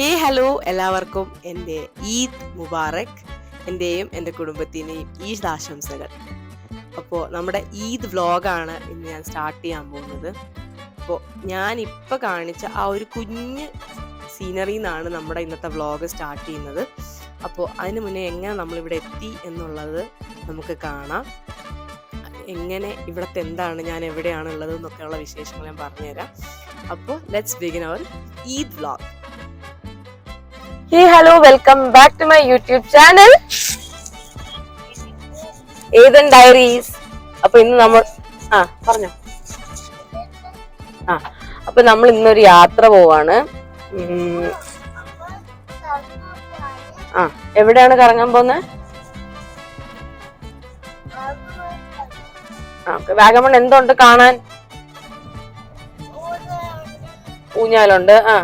ഹേ hello എല്ലാവർക്കും എന്റെ ഈദ് മുബാറക് എന്റെയും എന്റെ കുടുംബത്തിന്റെയും ഈദ് ആശംസകൾ. അപ്പോൾ നമ്മുടെ ഈദ് വ്ലോഗാണ് ഇന്ന് ഞാൻ സ്റ്റാർട്ട് ചെയ്യാൻ പോകുന്നത്. അപ്പോൾ ഞാൻ ഇപ്പോൾ കാണിച്ച ആ ഒരു കുഞ്ഞ് സീനറിയിൽ നിന്നാണ് നമ്മുടെ ഇന്നത്തെ വ്ലോഗ് സ്റ്റാർട്ട് ചെയ്യുന്നത്. അപ്പോൾ അതിന് മുന്നേ എങ്ങനെ നമ്മളിവിടെ എത്തി എന്നുള്ളത് നമുക്ക് കാണാം. എങ്ങനെ ഇവിടുത്തെ എന്താണ് ഞാൻ എവിടെയാണുള്ളത് എന്നൊക്കെയുള്ള വിശേഷങ്ങൾ ഞാൻ പറഞ്ഞുതരാം. അപ്പോൾ let's begin our Eid vlog. Hey hello welcome back to my YouTube channel Ethan diaries അപ്പൊ ഇന്ന് നമ്മൾ ആ പറഞ്ഞോ. ആ അപ്പൊ നമ്മൾ ഇന്നൊരു യാത്ര പോവാണ്. ആ എവിടെയാണ് കറങ്ങാൻ പോകുന്നത് ആ ഓക്കെ. വാഗമൺ എന്തുണ്ട് കാണാൻ? ഊഞ്ഞാലുണ്ട്. ആ.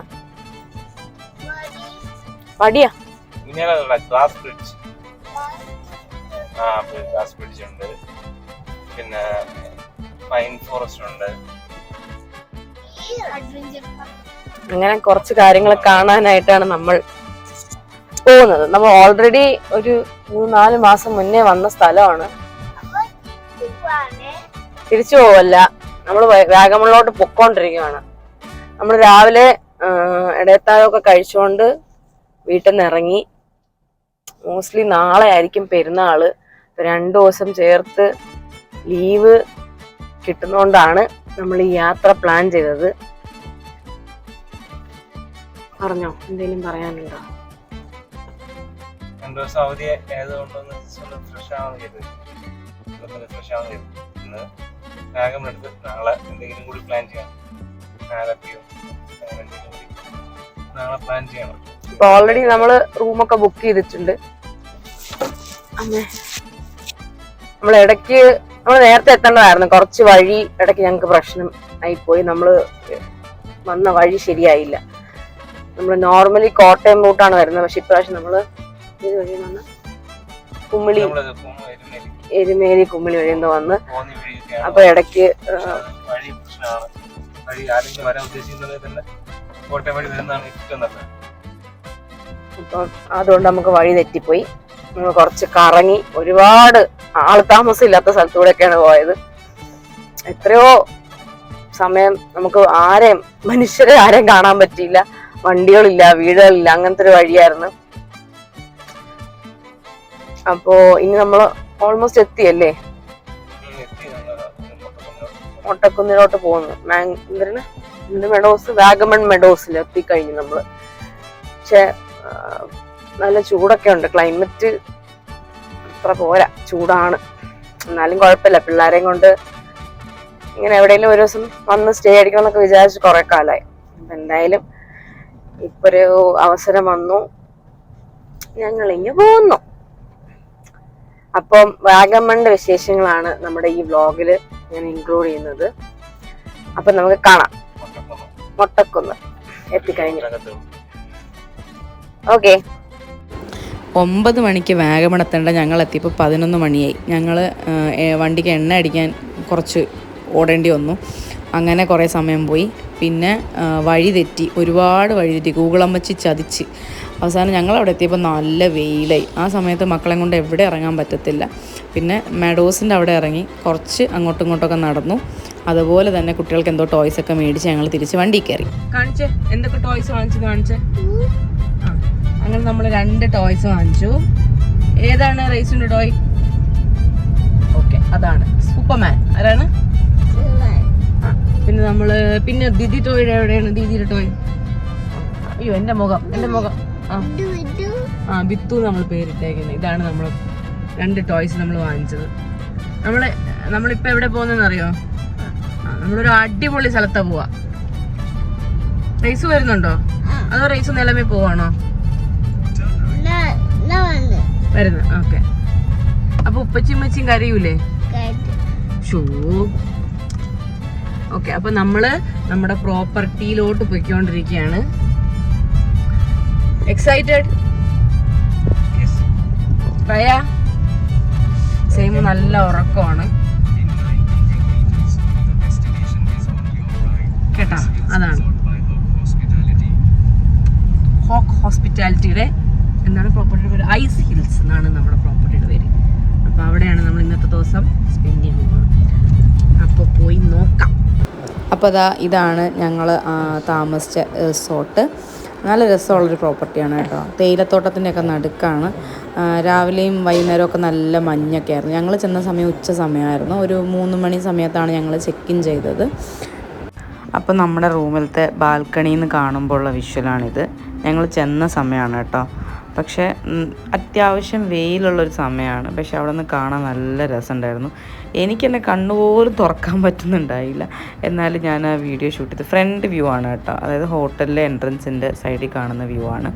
പടിയാ ഇങ്ങനെയുള്ള ഗ്ലാസ് ബ്രിഡ്ജ് ആ ഗ്ലാസ് ബ്രിഡ്ജ് ഉണ്ട്. പിന്നെ പൈൻ ഫോറസ്റ്റ് ഉണ്ട്. അങ്ങനെ കുറച്ച് കാര്യങ്ങൾ കാണാനായിട്ടാണ് നമ്മൾ പോകുന്നത്. നമ്മൾ ഓൾറെഡി ഒരു മൂന്ന് നാല് മാസം മുന്നേ വന്ന സ്ഥലമാണ്. തിരിച്ചു പോവല്ല. നമ്മൾ വാഗമണിലോട്ട് പൊക്കോണ്ടിരിക്കുകയാണ് നമ്മൾ രാവിലെ ഇടയത്താഴമൊക്കെ കഴിച്ചുകൊണ്ട് വീട്ടിൽ നിന്ന് ഇറങ്ങി മോസ്റ്റ്ലി നാളെ ആയിരിക്കും പെരുന്നാൾ. ഇപ്പൊ രണ്ടു ദിവസം ചേർത്ത് ലീവ് കിട്ടുന്നോണ്ടാണ് നമ്മൾ ഈ യാത്ര പ്ലാൻ ചെയ്തത്. പറഞ്ഞോ എന്തെങ്കിലും പറയാനുണ്ടോ? രണ്ടു ദിവസം അവധി ഫ്രഷ് ഫ്രഷ് നാളെ എന്തെങ്കിലും കൂടി പ്ലാൻ ചെയ്യാം. ആലപ്പിയോ അങ്ങനെ എന്തെങ്കിലും കൂടി. നാളെ പ്ലാൻ ചെയ്യണം. ഇപ്പൊ ഓൾറെഡി നമ്മൾ റൂമൊക്കെ ബുക്ക് ചെയ്തിട്ടുണ്ട്. നമ്മൾ ഇടയ്ക്ക് നമ്മൾ നേരത്തെ എത്തേണ്ടതായിരുന്നു. കുറച്ച് വഴി ഇടയ്ക്ക് ഞങ്ങൾക്ക് പ്രശ്നം ആയിപ്പോയി. നമ്മൾ വന്ന വഴി ശരിയായില്ല. നമ്മൾ നോർമലി കോട്ടയം റൂട്ടാണ് വരുന്നത്. പക്ഷെ ഇപ്രാവശ്യം നമ്മൾ ഏത് വഴി വന്ന? കുമ്മിളി എരുമേലി എരുമേലി കുമ്മിളി വഴി എന്തോ വന്ന് അപ്പൊ ഇടയ്ക്ക് വഴി പ്രശ്നമാണ്. വഴി ആരെങ്കിലും വരാൻ ഉദ്ദേശിക്കുന്നത് തന്നെ കോട്ടയം വഴി വരുന്നതാണ് ഏറ്റവും നല്ലത്. അപ്പം അതുകൊണ്ട് നമുക്ക് വഴി തെറ്റിപ്പോയി. നമ്മൾ കുറച്ച് കറങ്ങി ഒരുപാട് ആൾ താമസമില്ലാത്ത സ്ഥലത്തൂടെയൊക്കെയാണ് പോയത്. എത്രയോ സമയം നമുക്ക് ആരെയും മനുഷ്യരെ ആരെയും കാണാൻ പറ്റിയില്ല. വണ്ടികളില്ല വീടുകളില്ല അങ്ങനത്തെ ഒരു വഴിയായിരുന്നു. അപ്പോ ഇനി നമ്മൾ ഓൾമോസ്റ്റ് എത്തിയല്ലേ? മുട്ടക്കുന്നിലോട്ട്. പോകുന്നു. എന്തിനാ എന്ത് മെഡോസ് വാഗമൺ മെഡോസിൽ എത്തിക്കഴിഞ്ഞു നമ്മൾ പക്ഷെ നല്ല ചൂടൊക്കെ ഉണ്ട്. ക്ലൈമറ്റ് അത്ര പോരാ. ചൂടാണ്. എന്നാലും കുഴപ്പമില്ല. പിള്ളേരെയും കൊണ്ട് ഇങ്ങനെ എവിടെയെങ്കിലും ഒരു ദിവസം വന്ന് സ്റ്റേ അടിക്കണം എന്നൊക്കെ വിചാരിച്ച് കുറെ കാലമായി അപ്പം എന്തായാലും ഇപ്പൊ ഒരു അവസരം വന്നു. ഞങ്ങൾ ഇങ്ങ് പോകുന്നു അപ്പം വാഗമണിന്റെ വിശേഷങ്ങളാണ് നമ്മുടെ ഈ വ്ലോഗിൽ ഞാൻ ഇൻക്ലൂഡ് ചെയ്യുന്നത്. അപ്പൊ നമുക്ക് കാണാം. മുട്ടക്കുന്ന്. എത്തിക്കഴിഞ്ഞു. ഓക്കെ. ഒമ്പത് മണിക്ക് വാഗമണത്തേണ്ട ഞങ്ങൾ എത്തിയപ്പോൾ പതിനൊന്ന് മണിയായി. ഞങ്ങൾ വണ്ടിക്ക് എണ്ണ അടിക്കാൻ കുറച്ച് ഓടേണ്ടി വന്നു. അങ്ങനെ കുറേ സമയം പോയി. പിന്നെ വഴി തെറ്റി. ഒരുപാട് വഴി തെറ്റി. ഗൂഗിളമ്മച്ചി ചതിച്ച്. അവസാനം ഞങ്ങൾ അവിടെ എത്തിയപ്പോൾ നല്ല വെയിലായി. ആ സമയത്ത് മക്കളെ കൊണ്ട് എവിടെ ഇറങ്ങാൻ പറ്റത്തില്ല. പിന്നെ മെഡോസിന്റെ അവിടെ ഇറങ്ങി കുറച്ച് അങ്ങോട്ടും ഇങ്ങോട്ടൊക്കെ നടന്നു. അതുപോലെ തന്നെ കുട്ടികൾക്ക് എന്തോ ടോയ്സ് ഒക്കെ മേടിച്ച് ഞങ്ങൾ തിരിച്ച് വണ്ടി കയറി. കാണിച്ചേ? എന്തൊക്കെ ടോയ്സ് വാങ്ങിച്ചു കാണിച്ചേ? അങ്ങനെ നമ്മൾ രണ്ട് ടോയ്സ് വാങ്ങിച്ചു. ഏതാണ് റേസിന്റെ ടോയ് ഓക്കെ അതാണ്. സൂപ്പർമാൻ ആരാണ്? പിന്നെ നമ്മൾ പിന്നെ ദിദി ടോയുടെ എവിടെയാണ് ദീദിയുടെ ടോയ് അയ്യോ എന്റെ മുഖം എന്റെ മുഖം. ആ. ആ ബിത്തു നമ്മൾ പേരിട്ടേക്കുന്നത് ഇതാണ് നമ്മൾ രണ്ട് ടോയ്സ് നമ്മൾ വാങ്ങിച്ചത്. നമ്മൾ നമ്മളിപ്പോൾ എവിടെ പോകുന്നതെന്ന് അറിയോ നമ്മളൊരു അടിപൊളി സ്ഥലത്താണ് പോവാ. റേസ് വരുന്നുണ്ടോ? അതോ റേസ് നിലമേ പോവാണോ? വരുന്നു ഓക്കെ. അപ്പൊ ഉപ്പച്ചിയും ഉമ്മച്ചിയും കരയൂലേ? ഷോ ഓക്കെ അപ്പൊ നമ്മൾ നമ്മുടെ പ്രോപ്പർട്ടിയിലോട്ട് പൊയ്ക്കൊണ്ടിരിക്കുകയാണ്. Excited Yes. സെയിം നല്ല ഉറക്കമാണ്. In 900 meters, the destination is on your right. കേട്ടാ? അതാണ്. ഹോക്ക് ഹോസ്പിറ്റാലിറ്റിയുടെ എന്താണ് പ്രോപ്പർട്ടിയുടെ പേര്? ഐസ് ഹിൽസ് എന്നാണ് നമ്മുടെ പ്രോപ്പർട്ടിയുടെ പേര്. അപ്പോൾ അവിടെയാണ് നമ്മൾ ഇന്നത്തെ ദിവസം സ്പെൻഡ് ചെയ്യാൻ പോകുന്നത് അപ്പോൾ പോയി നോക്കാം. അപ്പോൾ അതാ ഇതാണ് ഞങ്ങൾ താമസിച്ച റിസോർട്ട് നല്ല രസമുള്ളൊരു പ്രോപ്പർട്ടിയാണ് കേട്ടോ. തേയിലത്തോട്ടത്തിന്റെ ഒക്കെ നടുക്കാണ് രാവിലെയും വൈകുന്നേരവും ഒക്കെ നല്ല മഞ്ഞൊക്കെ ആയിരുന്നു. ഞങ്ങൾ ചെന്ന സമയം ഉച്ച സമയമായിരുന്നു. ഒരു മൂന്ന് മണി സമയത്താണ് ഞങ്ങൾ ചെക്ക് ഇൻ ചെയ്തത്. അപ്പോൾ നമ്മുടെ റൂമിലത്തെ ബാൽക്കണിയിൽ നിന്ന് കാണുമ്പോഴുള്ള വിഷ്വലാണിത് ഞങ്ങൾ ചെന്ന സമയമാണ് കേട്ടോ. പക്ഷേ അത്യാവശ്യം വെയിലുള്ളൊരു സമയമാണ്. പക്ഷെ അവിടെ നിന്ന് കാണാൻ നല്ല രസമുണ്ടായിരുന്നു. എനിക്ക് എന്റെ കണ്ണുപോലും തുറക്കാൻ പറ്റുന്നുണ്ടായില്ല. എന്നാലും ഞാൻ ആ വീഡിയോ ഷൂട്ട് ചെയ്ത് ഫ്രണ്ട് വ്യൂ ആണ് കേട്ടോ. അതായത് ഹോട്ടലിലെ എൻട്രൻസിന്റെ സൈഡിൽ കാണുന്ന വ്യൂ ആണ്.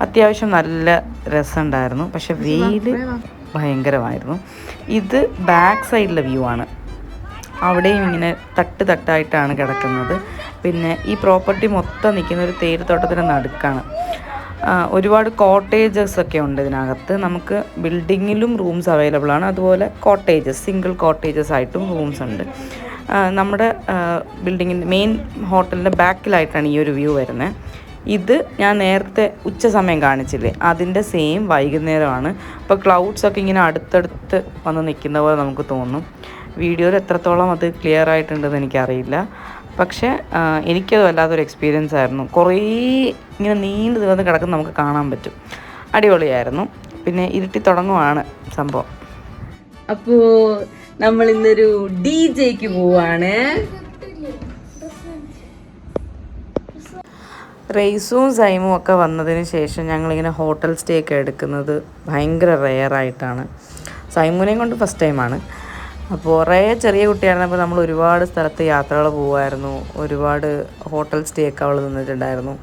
അത്യാവശ്യം നല്ല രസമുണ്ടായിരുന്നു. പക്ഷെ വെയിൽ ഭയങ്കരമായിരുന്നു. ഇത് ബാക്ക് സൈഡിലെ വ്യൂ ആണ്. അവിടെയും ഇങ്ങനെ തട്ട് തട്ടായിട്ടാണ് കിടക്കുന്നത്. പിന്നെ ഈ പ്രോപ്പർട്ടി മൊത്തം നിൽക്കുന്ന ഒരു തേയിലത്തോട്ടത്തിന്റെ നടുക്കാണ്. ഒരുപാട് കോട്ടേജസ് ഒക്കെ ഉണ്ട് ഇതിനകത്ത്. നമുക്ക് ബിൽഡിങ്ങിലും റൂംസ് അവൈലബിൾ ആണ്. അതുപോലെ കോട്ടേജസ് സിംഗിൾ കോട്ടേജസ് ആയിട്ടും റൂംസ് ഉണ്ട്. നമ്മുടെ ബിൽഡിങ്ങിന്റെ മെയിൻ ഹോട്ടലിന്റെ ബാക്കിലായിട്ടാണ് ഈ ഒരു വ്യൂ വരുന്നത് ഇത് ഞാൻ നേരത്തെ ഉച്ച സമയം കാണിച്ചില്ലേ? അതിന്റെ സെയിം വൈകുന്നേരമാണ്. അപ്പോൾ ക്ലൗഡ്സ് ഒക്കെ ഇങ്ങനെ അടുത്തടുത്ത് വന്ന് നിൽക്കുന്ന പോലെ നമുക്ക് തോന്നും. വീഡിയോയിൽ എത്രത്തോളം അത് ക്ലിയർ ആയിട്ടുണ്ടെന്ന് എനിക്കറിയില്ല. പക്ഷേ എനിക്കത് വല്ലാത്തൊരു എക്സ്പീരിയൻസ് ആയിരുന്നു. കുറേ ഇങ്ങനെ നീണ്ടു ദിവസം കിടക്കുന്ന നമുക്ക് കാണാൻ പറ്റും. അടിപൊളിയായിരുന്നു. പിന്നെ ഇരുട്ടി തുടങ്ങുവാണ് സംഭവം. അപ്പോ നമ്മൾ ഇന്നൊരു ഡി ജെക്ക് പോവാണ്. റേസും സൈമും ഒക്കെ വന്നതിന് ശേഷം ഞങ്ങളിങ്ങനെ ഹോട്ടൽ സ്റ്റേ ഒക്കെ എടുക്കുന്നത് ഭയങ്കര റെയറായിട്ടാണ് സൈമുനെയും കൊണ്ട് ഫസ്റ്റ് ടൈമാണ് അപ്പോൾ കുറേ ചെറിയ കുട്ടിയായിരുന്നപ്പോൾ നമ്മൾ ഒരുപാട് സ്ഥലത്ത് യാത്രകൾ പോകുമായിരുന്നു ഒരുപാട് ഹോട്ടൽ സ്റ്റേ ഒക്കെ അവൾ നിന്നിട്ടുണ്ടായിരുന്നു.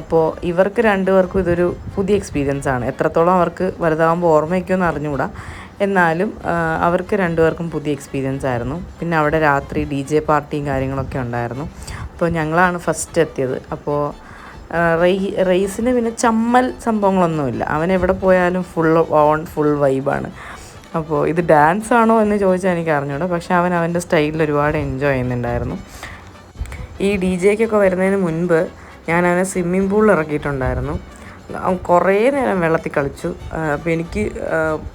അപ്പോൾ ഇവർക്ക് രണ്ടുപേർക്കും ഇതൊരു പുതിയ എക്സ്പീരിയൻസ് ആണ്. എത്രത്തോളം അവർക്ക് വലുതാകുമ്പോൾ ഓർമ്മയ്ക്കൊന്നും അറിഞ്ഞുകൂടാ. എന്നാലും അവർക്ക് രണ്ടുപേർക്കും പുതിയ എക്സ്പീരിയൻസ് ആയിരുന്നു. പിന്നെ അവിടെ രാത്രി ഡി ജെ പാർട്ടിയും കാര്യങ്ങളൊക്കെ ഉണ്ടായിരുന്നു. അപ്പോൾ ഞങ്ങളാണ് ഫസ്റ്റ് എത്തിയത്. അപ്പോൾ റെയ് റെയ്സിന് പിന്നെ ചമ്മൽ സംഭവങ്ങളൊന്നുമില്ല. അവൻ എവിടെ പോയാലും ഫുൾ ഓൺ ഫുൾ വൈബാണ് അപ്പോൾ ഇത് ഡാൻസ് ആണോ എന്ന് ചോദിച്ചാൽ എനിക്ക് അറിഞ്ഞൂടാ. പക്ഷെ അവൻ അവന്റെ സ്റ്റൈലിൽ ഒരുപാട് എൻജോയ് ചെയ്യുന്നുണ്ടായിരുന്നു. ഈ ഡി ജെക്കൊക്കെ വരുന്നതിന് മുൻപ് ഞാൻ അവനെ സ്വിമ്മിംഗ് പൂളിൽ ഇറക്കിയിട്ടുണ്ടായിരുന്നു. കുറേ നേരം വെള്ളത്തിൽ കളിച്ചു. അപ്പോൾ എനിക്ക്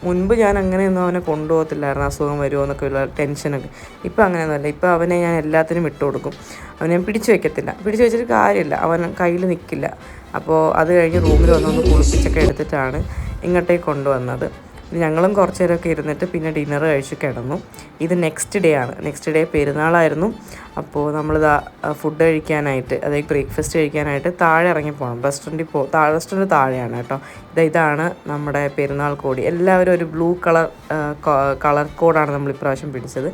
മുൻപ് ഞാൻ അങ്ങനെയൊന്നും അവനെ കൊണ്ടുപോകത്തില്ലായിരുന്നു. അസുഖം വരുമോ എന്നൊക്കെ ഉള്ള ടെൻഷനൊക്കെ ഇപ്പം അങ്ങനെയൊന്നുമല്ല. ഇപ്പം അവനെ ഞാൻ എല്ലാത്തിനും ഇട്ട് കൊടുക്കും. അവനെ പിടിച്ചു വെക്കത്തില്ല പിടിച്ചു വെച്ചിട്ട് കാര്യമില്ല. അവൻ കയ്യിൽ നിൽക്കില്ല. അപ്പോൾ അത് കഴിഞ്ഞ് റൂമിൽ വന്നൊന്ന് കുളിപ്പിച്ചൊക്കെ എടുത്തിട്ടാണ് ഇങ്ങോട്ടേക്ക് കൊണ്ടുവന്നത്. ഞങ്ങളും കുറച്ച് നേരമൊക്കെ ഇരുന്നിട്ട് പിന്നെ ഡിന്നർ കഴിച്ച് കിടന്നു. ഇത് നെക്സ്റ്റ് ഡേ ആണ്. നെക്സ്റ്റ് ഡേ പെരുന്നാളായിരുന്നു. അപ്പോൾ നമ്മളിതാ ഫുഡ് കഴിക്കാനായിട്ട് അതായത് ബ്രേക്ക്ഫാസ്റ്റ് കഴിക്കാനായിട്ട് താഴെ ഇറങ്ങി പോകണം റെസ്റ്റോറന്റിൽ പോ താഴെ റെസ്റ്റോറന്റ് താഴെയാണ് കേട്ടോ. ഇത് ഇതാണ് നമ്മുടെ പെരുന്നാൾ കോടി. എല്ലാവരും ഒരു ബ്ലൂ കളർ കളർ കോഡാണ് നമ്മൾ ഇപ്രാവശ്യം പിടിച്ചത്.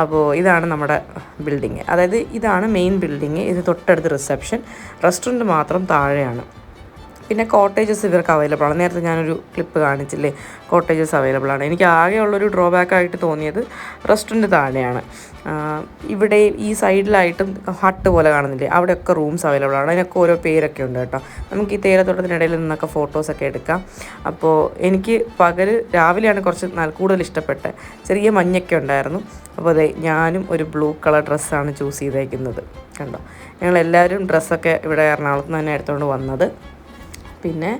അപ്പോൾ ഇതാണ് നമ്മുടെ ബിൽഡിങ് അതായത് ഇതാണ് മെയിൻ ബിൽഡിങ് ഇത് തൊട്ടടുത്ത് റിസപ്ഷൻ റെസ്റ്റോറന്റ് മാത്രം താഴെയാണ്. പിന്നെ കോട്ടേജസ് ഇവർക്ക് അവൈലബിൾ ആണ്. നേരത്തെ ഞാനൊരു ക്ലിപ്പ് കാണിച്ചില്ലേ? കോട്ടേജസ് അവൈലബിൾ ആണ്. എനിക്ക് ആകെയുള്ളൊരു ഡ്രോബാക്ക് ആയിട്ട് തോന്നിയത് റെസ്റ്റോറന്റ് താഴെയാണ്. ഇവിടെ ഈ സൈഡിലായിട്ടും ഹട്ട് പോലെ കാണുന്നില്ലേ? അവിടെയൊക്കെ റൂംസ് അവൈലബിൾ ആണ്. അതിനൊക്കെ ഓരോ പേരൊക്കെ ഉണ്ട് കേട്ടോ. നമുക്ക് ഈ തേയിലത്തോട്ടത്തിനിടയിൽ നിന്നൊക്കെ ഫോട്ടോസൊക്കെ എടുക്കാം. അപ്പോൾ എനിക്ക് പകൽ രാവിലെയാണ് കുറച്ച് കൂടുതൽ ഇഷ്ടപ്പെട്ട. ചെറിയ മഞ്ഞൊക്കെ ഉണ്ടായിരുന്നു. അപ്പോൾ അതെ ഞാനും ഒരു ബ്ലൂ കളർ ഡ്രസ്സാണ് ചൂസ് ചെയ്തേക്കുന്നത്. കണ്ടോ? ഞങ്ങളെല്ലാവരും ഡ്രസ്സൊക്കെ ഇവിടെ എറണാകുളത്ത് നിന്ന് തന്നെ എടുത്തുകൊണ്ട് വന്നത്. പിന്നെ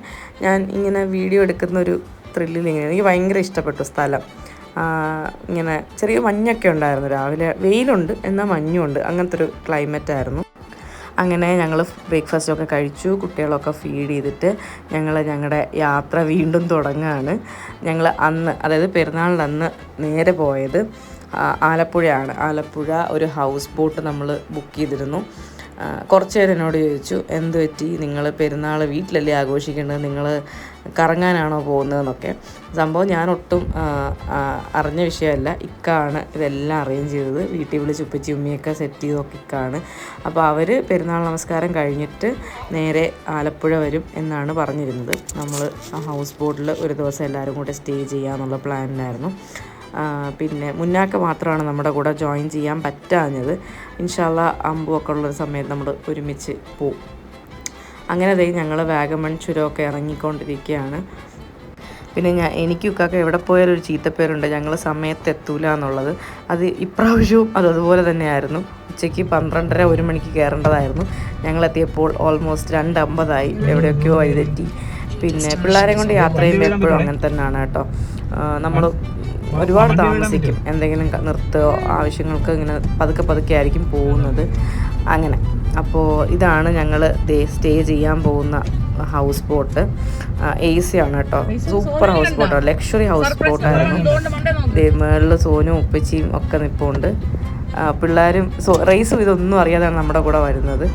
ഞാൻ ഇങ്ങനെ വീഡിയോ എടുക്കുന്ന ഒരു ത്രില്ലിൽ ഇങ്ങനെ എനിക്ക് ഭയങ്കര ഇഷ്ടപ്പെട്ടു സ്ഥലം. ഇങ്ങനെ ചെറിയ മഞ്ഞൊക്കെ ഉണ്ടായിരുന്നു രാവിലെ. വെയിലുണ്ട് എന്നാൽ മഞ്ഞുണ്ട് അങ്ങനത്തെ ഒരു ക്ലൈമറ്റ് ആയിരുന്നു. അങ്ങനെ ഞങ്ങൾ ബ്രേക്ക്ഫാസ്റ്റൊക്കെ കഴിച്ചു കുട്ടികളൊക്കെ ഫീഡ് ചെയ്തിട്ട് ഞങ്ങൾ ഞങ്ങളുടെ യാത്ര വീണ്ടും തുടങ്ങുകയാണ് ഞങ്ങൾ അന്ന് അതായത് പെരുന്നാളിന്റെ നേരെ പോയത് ആലപ്പുഴയാണ്. ആലപ്പുഴ ഒരു ഹൗസ് ബോട്ട് നമ്മൾ ബുക്ക് ചെയ്തിരുന്നു. കുറച്ച് പേര് എന്നോട് ചോദിച്ചു എന്ത് പറ്റി? നിങ്ങൾ പെരുന്നാൾ വീട്ടിലല്ലേ ആഘോഷിക്കേണ്ടത്? നിങ്ങൾ കറങ്ങാനാണോ പോകുന്നതെന്നൊക്കെ. സംഭവം ഞാൻ ഒട്ടും അറിഞ്ഞ വിഷയമല്ല. ഇക്കാണ് ഇതെല്ലാം അറേഞ്ച് ചെയ്തത്. വീട്ടിൽ വിളിച്ച് ഉപ്പച്ചി ഉമ്മിയൊക്കെ സെറ്റ് ചെയ്തൊക്കെ ഇക്കാണ്. അപ്പോൾ അവർ പെരുന്നാൾ നമസ്കാരം കഴിഞ്ഞിട്ട് നേരെ ആലപ്പുഴ വരും എന്നാണ് പറഞ്ഞിരുന്നത്. നമ്മൾ ഹൗസ് ബോട്ടിൽ ഒരു ദിവസം എല്ലാവരും കൂടെ സ്റ്റേ ചെയ്യാമെന്നുള്ള പ്ലാനിലായിരുന്നു പിന്നെ മുന്നാക്ക മാത്രമാണ് നമ്മുടെ കൂടെ ജോയിൻ ചെയ്യാൻ പറ്റാഞ്ഞത്. ഇൻഷാല്ല അമ്പുമൊക്കെ ഉള്ളൊരു സമയത്ത് നമ്മൾ ഒരുമിച്ച് പോവും. അങ്ങനെ ദേ ഞങ്ങൾ വാഗമൺ ചുരമൊക്കെ ഇറങ്ങിക്കൊണ്ടിരിക്കുകയാണ് പിന്നെ ഞാൻ എനിക്കൊക്കെ എവിടെ പോയാലും ഒരു ചീത്തപ്പേരുണ്ട്. ഞങ്ങൾ സമയത്ത് എത്തൂല എന്നുള്ളത്. അത് ഇപ്രാവശ്യവും അത് അതുപോലെ തന്നെയായിരുന്നു. ഉച്ചയ്ക്ക് പന്ത്രണ്ടര ഒരു മണിക്ക് കയറേണ്ടതായിരുന്നു. ഞങ്ങളെത്തിയപ്പോൾ ഓൾമോസ്റ്റ് രണ്ട് അമ്പതായി എവിടെയൊക്കെയോ വഴിതെറ്റി. പിന്നെ പിള്ളേരെ കൊണ്ട് യാത്ര ചെയ്യുമ്പോൾ എപ്പോഴും അങ്ങനെ തന്നെയാണ് കേട്ടോ. നമ്മൾ ഒരുപാട് താമസിക്കും. എന്തെങ്കിലും നൃത്തോ ആവശ്യങ്ങൾക്ക് ഇങ്ങനെ പതുക്കെ പതുക്കെ ആയിരിക്കും പോകുന്നത്. അങ്ങനെ. അപ്പോൾ ഇതാണ് ഞങ്ങൾ സ്റ്റേ ചെയ്യാൻ പോകുന്ന ഹൗസ് ബോട്ട്. എ സി ആണ് കേട്ടോ. സൂപ്പർ ഹൗസ് ബോട്ടോ ലക്ഷറി ഹൗസ് ബോട്ടായിരുന്നു മേളിൽ സോനും ഉപ്പച്ചിയും ഒക്കെ നിൽപ്പുണ്ട് പിള്ളേരും സോ റേസും ഇതൊന്നും അറിയാതാണ് നമ്മുടെ കൂടെ വരുന്നത്.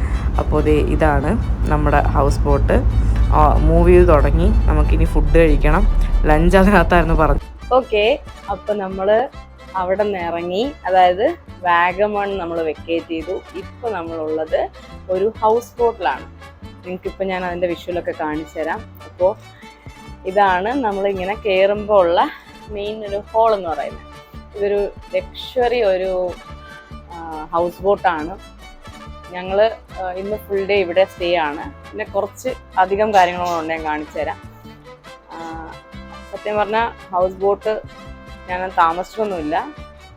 അപ്പോൾ ഇതാണ് നമ്മുടെ ഹൗസ് ബോട്ട്. മൂവി തുടങ്ങി. നമുക്കിനി ഫുഡ് കഴിക്കണം. ലഞ്ച് അതിനകത്തായിരുന്നു പറഞ്ഞു ഓക്കെ അപ്പൊ നമ്മൾ അവിടെ നിന്ന് ഇറങ്ങി അതായത് വാഗമൺ നമ്മൾ വെക്കേറ്റ് ചെയ്തു. ഇപ്പൊ നമ്മളുള്ളത് ഒരു ഹൗസ് ബോട്ടിലാണ് നിങ്ങൾക്ക് ഇപ്പൊ ഞാൻ അതിന്റെ വിഷ്വലൊക്കെ കാണിച്ചു തരാം. അപ്പോൾ ഇതാണ് നമ്മൾ ഇങ്ങനെ കയറുമ്പോൾ ഉള്ള മെയിൻ ഒരു ഹോൾ എന്ന് പറയുന്നത്. ഇതൊരു ലക്ഷറി ഒരു ഹൗസ് ബോട്ടാണ് ഞങ്ങൾ ഇന്ന് ഫുൾ ഡേ ഇവിടെ സ്റ്റേ ആണ്. പിന്നെ കുറച്ച് അധികം കാര്യങ്ങളുണ്ട് ഞാൻ കാണിച്ചു തരാം. സത്യം പറഞ്ഞാൽ ഹൗസ് ബോട്ട് ഞാൻ താമസിച്ചൊന്നുമില്ല.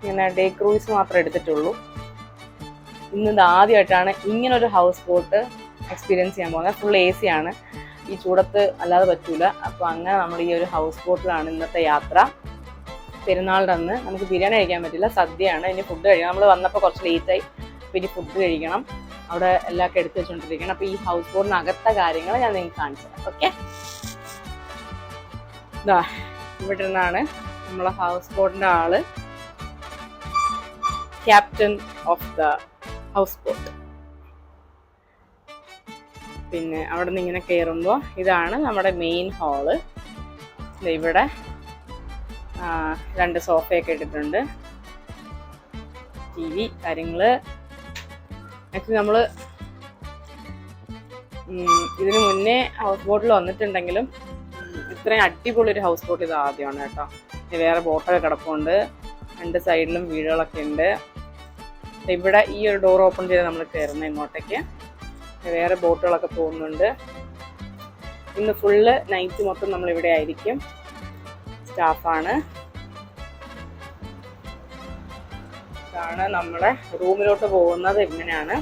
ഇങ്ങനെ ഡേ ക്രൂയിസ് മാത്രമേ എടുത്തിട്ടുള്ളൂ. ഇന്ന് ഇത് ആദ്യമായിട്ടാണ് ഇങ്ങനെ ഒരു ഹൗസ് ബോട്ട് എക്സ്പീരിയൻസ് ചെയ്യാൻ പോകുന്നത്. ഫുൾ എ സി ആണ്. ഈ ചൂടത്ത് അല്ലാതെ പറ്റൂല. അപ്പോൾ അങ്ങനെ നമ്മൾ ഈ ഒരു ഹൗസ് ബോട്ടിലാണ് ഇന്നത്തെ യാത്ര. പെരുന്നാളിന്റെ അന്ന് നമുക്ക് ബിരിയാണി കഴിക്കാൻ പറ്റില്ല. സദ്യയാണ്. ഇനി ഫുഡ് കഴിക്കണം. നമ്മൾ വന്നപ്പോൾ കുറച്ച് ലേറ്റായി അപ്പോൾ ഇനി ഫുഡ് കഴിക്കണം. അവിടെ എല്ലാവർക്കും എടുത്ത് വെച്ചുകൊണ്ടിരിക്കണം അപ്പോൾ ഈ ഹൗസ് ബോട്ടിനകത്തെ കാര്യങ്ങൾ ഞാൻ നിങ്ങൾക്ക് കാണിച്ചു തരാം ഓക്കെ ഇതാ ഇവിടെ നിന്നാണ് നമ്മളെ ഹൗസ് ബോട്ടിന്റെ ആൾ captain of the house boat പിന്നെ അവിടെ നിന്ന് ഇങ്ങനെ കയറുമ്പോൾ ഇതാണ് നമ്മുടെ മെയിൻ ഹാൾ ഇവിടെ രണ്ട് സോഫയൊക്കെ ഇട്ടിട്ടുണ്ട്. ടി വി കാര്യങ്ങൾ. ആക്ച്വലി നമ്മൾ ഇതിനു മുന്നേ ഹൗസ് ബോട്ടിൽ വന്നിട്ടുണ്ടെങ്കിലും ഇത്രയും അടിപൊളി ഒരു ഹൗസ് ബോട്ട് ഇത് ആദ്യമാണ് കേട്ടോ. വേറെ ബോട്ടൊക്കെ കിടപ്പുണ്ട്. രണ്ട് സൈഡിലും വീടുകളൊക്കെ ഉണ്ട്. ഇവിടെ ഈ ഒരു ഡോർ ഓപ്പൺ ചെയ്ത് നമ്മൾ കയറുന്നത് ഇങ്ങോട്ടേക്ക്. വേറെ ബോട്ടുകളൊക്കെ പോകുന്നുണ്ട്. ഇന്ന് ഫുള്ള് നൈറ്റ് മൊത്തം നമ്മൾ ഇവിടെ ആയിരിക്കും. സ്റ്റാഫാണ് ഇതാണ് നമ്മളെ റൂമിലോട്ട് പോകുന്നത് എങ്ങനെയാണ്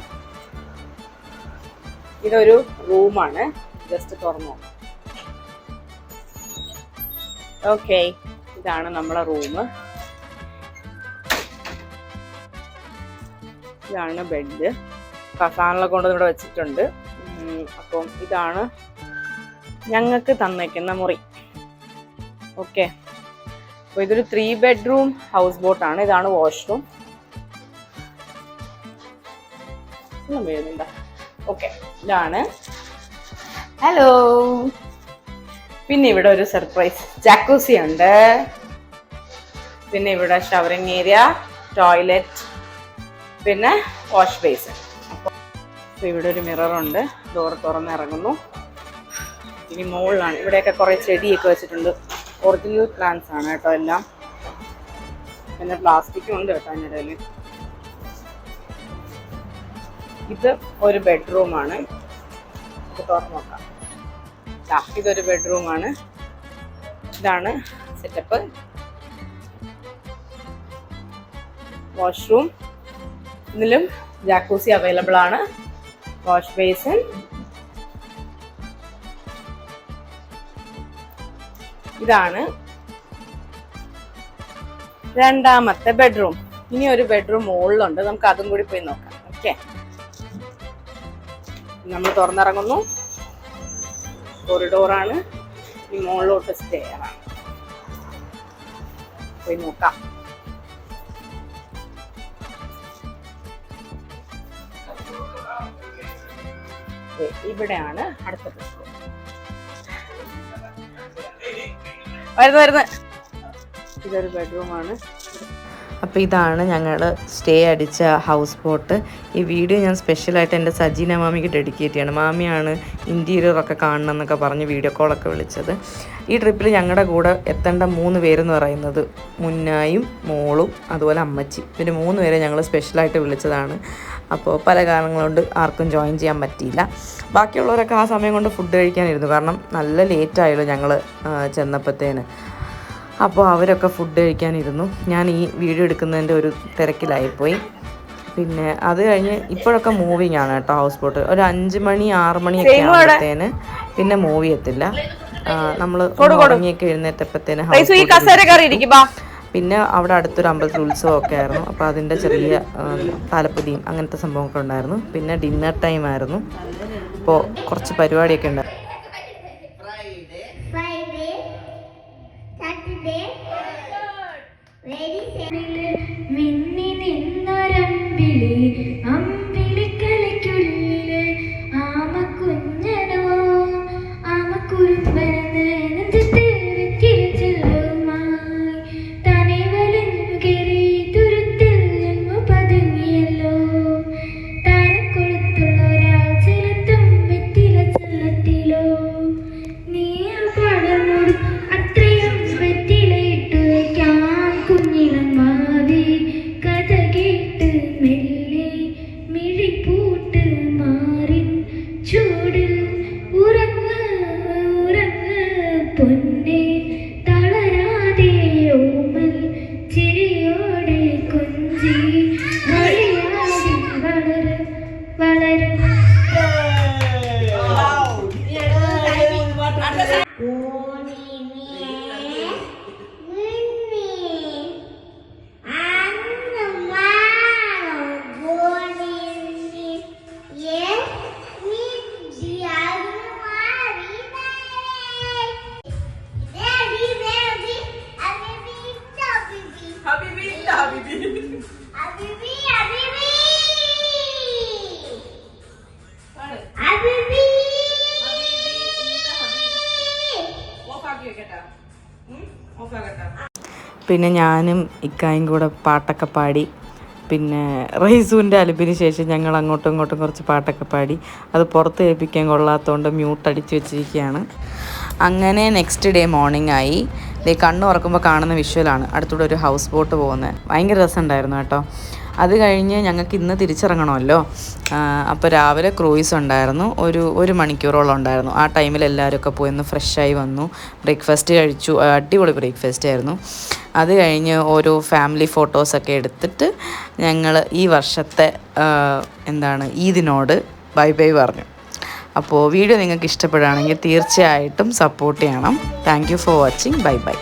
ഇതൊരു റൂമാണ് ജസ്റ്റ് തുറന്നു ഓക്കെ. ഇതാണ് നമ്മളെ റൂം. ഇതാണ് ബെഡ്. കസാനകളൊക്കെ കൊണ്ട് ഇവിടെ വെച്ചിട്ടുണ്ട്. അപ്പം ഇതാണ് ഞങ്ങൾക്ക് തന്നേക്കുന്ന മുറി. ഓക്കെ. അപ്പോൾ ഇതൊരു ത്രീ ബെഡ്റൂം ഹൗസ് ബോട്ടാണ് ഇതാണ് വാഷ്റൂം ഒന്നും വരുന്നുണ്ടോ ഓക്കെ. ഇതാണ്. ഹലോ പിന്നെ ഇവിടെ ഒരു സർപ്രൈസ് ജാക്കൂസി ഉണ്ട്. പിന്നെ ഇവിടെ ഷവറിങ് ഏരിയ ടോയ്ലറ്റ് പിന്നെ വാഷ് ബേസിൻ അപ്പോൾ ഇവിടെ ഒരു മിററുണ്ട് ഡോർ തുറന്നിറങ്ങുന്നു ഇനി മുകളിലാണ് ഇവിടെയൊക്കെ കുറേ ചെടിയൊക്കെ വെച്ചിട്ടുണ്ട്. ഒറിജിനൽ പ്ലാന്റ്സ് ആണ് കേട്ടോ എല്ലാം. പിന്നെ പ്ലാസ്റ്റിക്കും ഉണ്ട് കേട്ടോ അതിന്റെ ഇടയിൽ ഇത് ഒരു ബെഡ്റൂമാണ് ഇത് തുറന്ന് നോക്കാം. ഇതൊരു ബെഡ്റൂമാണ് ഇതാണ് സെറ്റപ്പ് വാഷ്റൂം ഇതിലും ജാക്കൂസി അവൈലബിൾ ആണ്. വാഷ് ബേസിൻ ഇതാണ് രണ്ടാമത്തെ ബെഡ്റൂം ഇനി ഒരു ബെഡ്റൂം മുകളിലുണ്ട്. നമുക്ക് അതും കൂടി പോയി നോക്കാം. ഓക്കെ നമ്മൾ തുറന്നിറങ്ങുന്നു. കോറിഡോറാണ് ഈ മുകളിലോട്ട് സ്റ്റെയറാണ് പോയി നോക്കാം. ഇവിടെയാണ് അടുത്ത ബെഡ്റൂം വരുന്നു വരുന്നു. ഇതൊരു ബെഡ്റൂമാണ് അപ്പോൾ ഇതാണ് ഞങ്ങൾ സ്റ്റേ അടിച്ച ഹൗസ് ബോട്ട് ഈ വീഡിയോ ഞാൻ സ്പെഷ്യലായിട്ട് എന്റെ സജീന മാമിക്ക് ഡെഡിക്കേറ്റ് ചെയ്യണം. മാമിയാണ് ഇന്റീരിയറൊക്കെ കാണണം എന്നൊക്കെ പറഞ്ഞ് വീഡിയോ കോളൊക്കെ വിളിച്ചത്. ഈ ട്രിപ്പിൽ ഞങ്ങളുടെ കൂടെ എത്തേണ്ട മൂന്ന് പേരെന്ന് പറയുന്നത് മുന്നായും മോളും അതുപോലെ അമ്മച്ചി പിന്നെ മൂന്ന് പേരെ ഞങ്ങൾ സ്പെഷ്യലായിട്ട് വിളിച്ചതാണ്. അപ്പോൾ പല കാരണങ്ങൾ കൊണ്ട് ആർക്കും ജോയിൻ ചെയ്യാൻ പറ്റിയില്ല. ബാക്കിയുള്ളവരൊക്കെ ആ സമയം കൊണ്ട് ഫുഡ് കഴിക്കാനിരുന്നു കാരണം നല്ല ലേറ്റായല്ലോ ഞങ്ങൾ ചെന്നപ്പോഴത്തേന് അപ്പോൾ അവരൊക്കെ ഫുഡ് കഴിക്കാനിരുന്നു. ഞാൻ ഈ വീഡിയോ എടുക്കുന്നതിന്റെ ഒരു തിരക്കിലായിപ്പോയി. പിന്നെ അത് കഴിഞ്ഞ് ഇപ്പോഴൊക്കെ മൂവിങ് ആണ് കേട്ടോ ഹൗസ് ബോട്ട് ഒരു അഞ്ച് മണി ആറ് മണിയൊക്കെ ആകുമ്പോഴത്തേന് പിന്നെ മൂവി എത്തില്ല നമ്മൾ ഉറങ്ങിയൊക്കെ എഴുന്നേറ്റപ്പത്തേന് പിന്നെ അവിടെ അടുത്തൊരു അമ്പലത്തിൽ ഉത്സവമൊക്കെ ആയിരുന്നു. അപ്പോൾ അതിന്റെ ചെറിയ താലപ്പൊലിയും അങ്ങനത്തെ സംഭവമൊക്കെ ഉണ്ടായിരുന്നു. പിന്നെ ഡിന്നർ ടൈം ആയിരുന്നു. അപ്പോൾ കുറച്ച് പരിപാടിയൊക്കെ ഉണ്ടായിരുന്നു. വിളി പിന്നെ ഞാനും ഇക്കായും കൂടെ പാട്ടൊക്കെ പാടി. പിന്നെ റൈസൂന്റെ അലപ്പിന് ശേഷം ഞങ്ങൾ അങ്ങോട്ടും ഇങ്ങോട്ടും കുറച്ച് പാട്ടൊക്കെ പാടി. അത് പുറത്ത് കേൾപ്പിക്കാൻ കൊള്ളാത്തതുകൊണ്ട് മ്യൂട്ട് അടിച്ച് വെച്ചിരിക്കുകയാണ്. അങ്ങനെ നെക്സ്റ്റ് ഡേ മോർണിംഗ് ആയി. ദേ കണ്ണ് ഉറക്കുമ്പോൾ കാണുന്ന വിഷ്വലാണ് അടുത്തൂടെ ഒരു ഹൗസ് ബോട്ട് പോകുന്നത് ഭയങ്കര രസമുണ്ടായിരുന്നു കേട്ടോ. അത് കഴിഞ്ഞ് ഞങ്ങൾക്ക് ഇന്ന് തിരിച്ചിറങ്ങണമല്ലോ. അപ്പോൾ രാവിലെ ക്രൂയിസ് ഉണ്ടായിരുന്നു. ഒരു ഒരു മണിക്കൂറോളം ഉണ്ടായിരുന്നു. ആ ടൈമിൽ എല്ലാവരും ഒക്കെ പോയി ഒന്ന് ഫ്രഷായി വന്നു. ബ്രേക്ക്ഫാസ്റ്റ് കഴിച്ചു. അടിപൊളി ബ്രേക്ക്ഫാസ്റ്റ് ആയിരുന്നു. അത് കഴിഞ്ഞ് ഓരോ ഫാമിലി ഫോട്ടോസൊക്കെ എടുത്തിട്ട് ഞങ്ങൾ ഈ വർഷത്തെ എന്താണ് ഈദിനോട് ബൈ ബൈ പറഞ്ഞു. അപ്പോൾ വീഡിയോ നിങ്ങൾക്ക് ഇഷ്ടപ്പെടുകയാണെങ്കിൽ തീർച്ചയായിട്ടും സപ്പോർട്ട് ചെയ്യണം. Thank for watching bye bye